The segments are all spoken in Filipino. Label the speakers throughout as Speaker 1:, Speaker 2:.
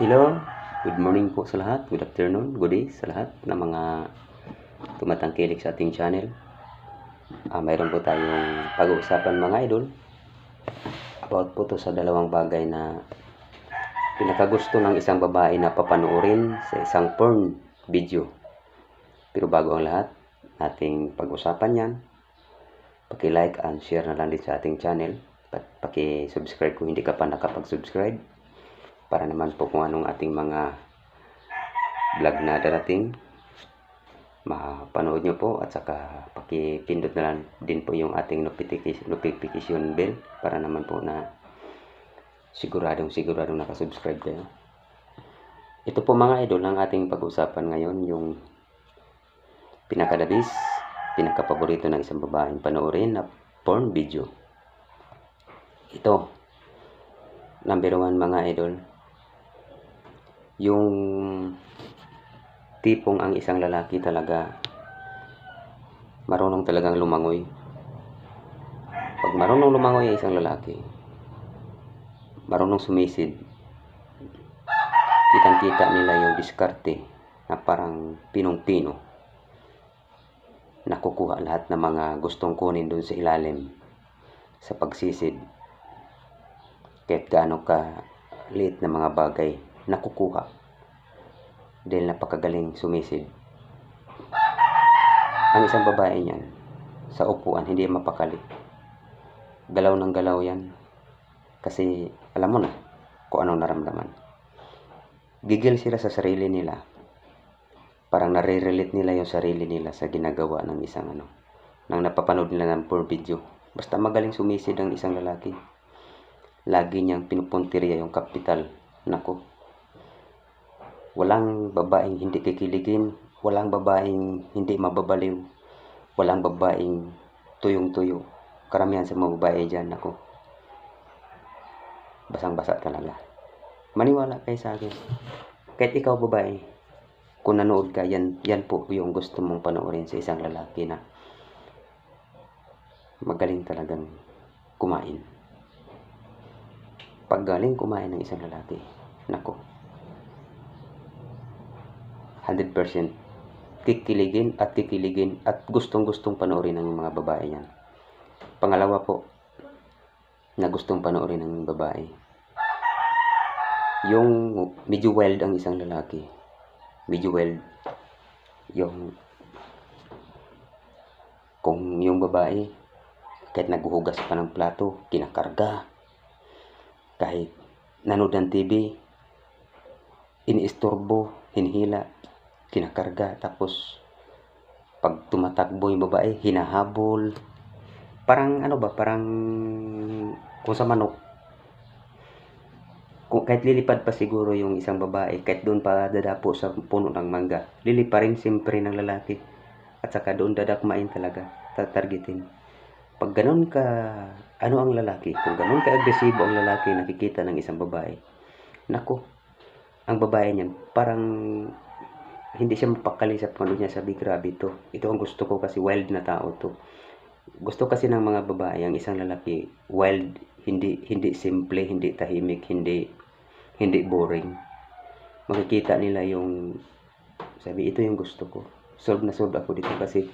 Speaker 1: Hello, good morning po sa lahat, good afternoon, good day sa lahat ng mga tumatangkilik sa ating channel. Ah, mayroon po tayong pag-uusapan mga idol about po to sa dalawang bagay na pinakagusto ng isang babae na papanoorin sa isang porn video. Pero bago ang lahat, ating pag-usapan yan, paki-like and share na lang din sa ating channel. Paki-subscribe kung hindi ka pa nakapag-subscribe para naman po kung anong ating mga vlog na darating. Mapanood nyo po at saka pakipindot na lang din po yung ating notification, bell para naman po na siguradong siguradong nakasubscribe kayo. Ito po mga idol ang ating pag-usapan ngayon yung pinakadabis pinakapaborito ng isang babaeng panoorin na porn video. Ito number one mga idol yung tipong ang isang lalaki talaga marunong talagang lumangoy. Pag marunong lumangoy ang isang lalaki, marunong sumisid, kitang-kita nila yung diskarte na parang pinong-pino. Nakukuha lahat ng mga gustong kunin doon sa ilalim sa pagsisid. Kahit gaano ka liit na mga bagay nakukuha dahil napakagaling sumisid. Ang isang babae niyan sa upuan hindi mapakali. Galaw ng galaw yan. Kasi alam mo na kung anong naramdaman. Gigil sila sa sarili nila. Parang nare-relate nila yung sarili nila sa ginagawa ng isang ano. Nang napapanood nila ng porn video. Basta magaling sumisid ang isang lalaki. Lagi niyang pinupuntirya yung kapital. Nako, Walang babaeng hindi kikiligin, walang babaeng hindi mababaliw, walang babaeng tuyong-tuyo. Karamihan sa mga babae dyan, ako. Basang-basa talaga. Maniwala kayo sa akin. Kahit ikaw babae, kung nanood ka, yan, yan po yung gusto mong panoorin sa isang lalaki na magaling talagang kumain. Pag galing kumain ng isang lalaki, nako, 100% kikiligin at kikiligin at gustong-gustong panoorin ng mga babae yan. Pangalawa po, na gustong panoorin ng babae. Yung medyo wild ang isang lalaki. Medyo wild. Yung kung yung babae kahit naghuhugas pa ng plato, kinakarga. Kahit nanood ng TV, iniistorbo, hinihila, kinakarga. Tapos pag tumatakbo yung babae hinahabol. Parang ano ba parang kung sa manok kung kahit lilipad pa siguro yung isang babae kahit doon pa dadapo sa puno ng mangga lilipa rin siyempre ng lalaki. At saka doon dadakmain talaga tatargetin. Pag ganun ka ano ang lalaki? Kung ganun ka agresibo ang lalaki nakikita ng isang babae nako ang babae niyan parang hindi siya mapakali sa panood niya sabi grabe to. Ito ang gusto ko kasi wild na tao to. Gusto kasi ng mga babae ang isang lalaki wild hindi hindi simple hindi tahimik hindi hindi boring. Makikita nila yung sabi ito yung gusto ko. Solve na solve ako dito kasi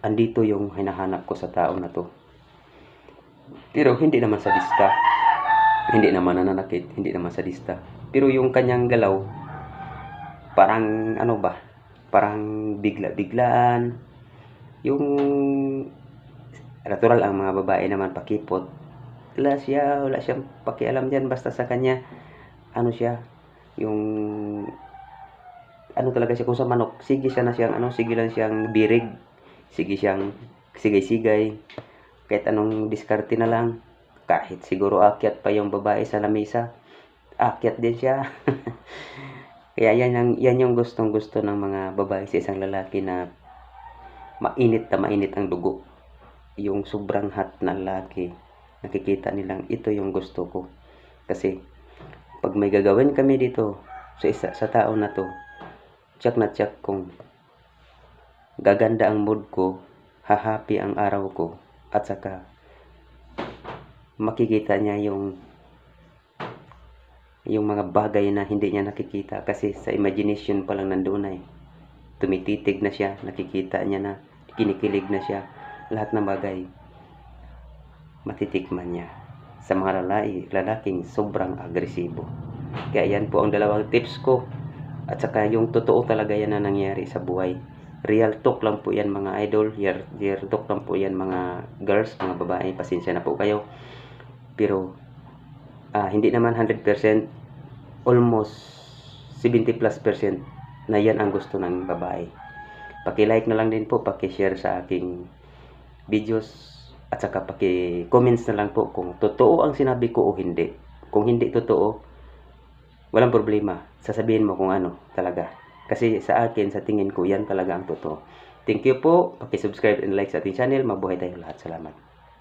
Speaker 1: andito yung hinahanap ko sa tao na to. Pero hindi naman sadista hindi naman nananakit hindi naman sadista pero yung kanyang galaw parang ano ba? Parang bigla-biglaan. Yung natural ang mga babae naman pakipot. Wala siya wala siyang pakialam diyan basta sa kanya ano siya yung ano talaga siya kung sa manok sige siya na siyang ano sige lang siyang birig sige siyang sigay-sigay kahit anong diskarte na lang kahit siguro akyat pa yung babae sa lamesa akyat din siya Kaya yan, ang, yan yung gustong gusto ng mga babae sa isang lalaki na mainit na mainit ang dugo. Yung sobrang hot na lalaki, nakikita nilang ito yung gusto ko. Kasi pag may gagawin kami dito sa isa sa tao na to, check na check kung gaganda ang mood ko, hahappy ang araw ko, at saka makikita niya yung yung mga bagay na hindi niya nakikita kasi sa imagination pa lang nandun na eh. Tumititig na siya, nakikita niya na, kinikilig na siya. Lahat ng bagay, matitikman niya. Sa mga lalaki, lalaking sobrang agresibo. Kaya yan po ang dalawang tips ko. At saka yung totoo talaga yan na nangyari sa buhay. Real talk lang po yan mga idol. Real, real talk lang po yan mga girls, mga babae. Pasensya na po kayo. Pero ah, hindi naman 100%, almost 70 plus percent na yan ang gusto ng babae. Paki-like na lang din po, paki-share sa aking videos at saka paki-comments na lang po kung totoo ang sinabi ko o hindi. Kung hindi totoo, walang problema. Sasabihin mo kung ano talaga. Kasi sa akin, sa tingin ko, yan talaga ang totoo. Thank you po. Paki-subscribe and like sa ating channel. Mabuhay tayong lahat. Salamat.